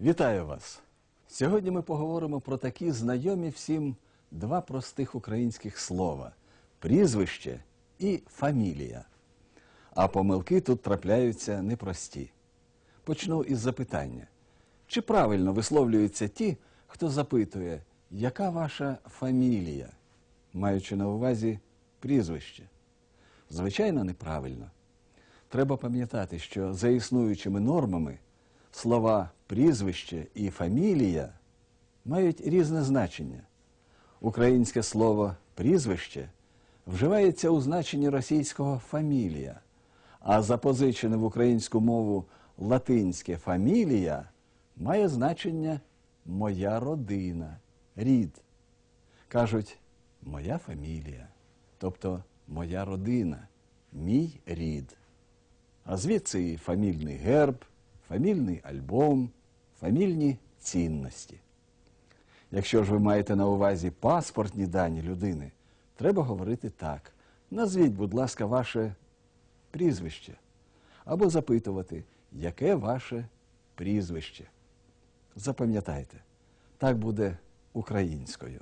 Вітаю вас! Сьогодні ми поговоримо про такі знайомі всім два простих українських слова прізвище і фамілія. А помилки тут трапляються непрості. Почну із запитання: чи правильно висловлюються ті, хто запитує, яка ваша фамілія, маючи на увазі прізвище? Звичайно, неправильно. Треба пам'ятати, що за існуючими нормами слова прізвище і фамілія мають різне значення. Українське слово прізвище вживається у значенні російського фамілія, а запозичене в українську мову латинське фамілія має значення моя родина, рід. Кажуть, моя фамілія, тобто моя родина, мій рід. А звідси і фамільний герб, фамільний альбом, фамільні цінності. Якщо ж ви маєте на увазі паспортні дані людини, треба говорити так. Назвіть, будь ласка, ваше прізвище. Або запитувати, яке ваше прізвище. Запам'ятайте, так буде українською.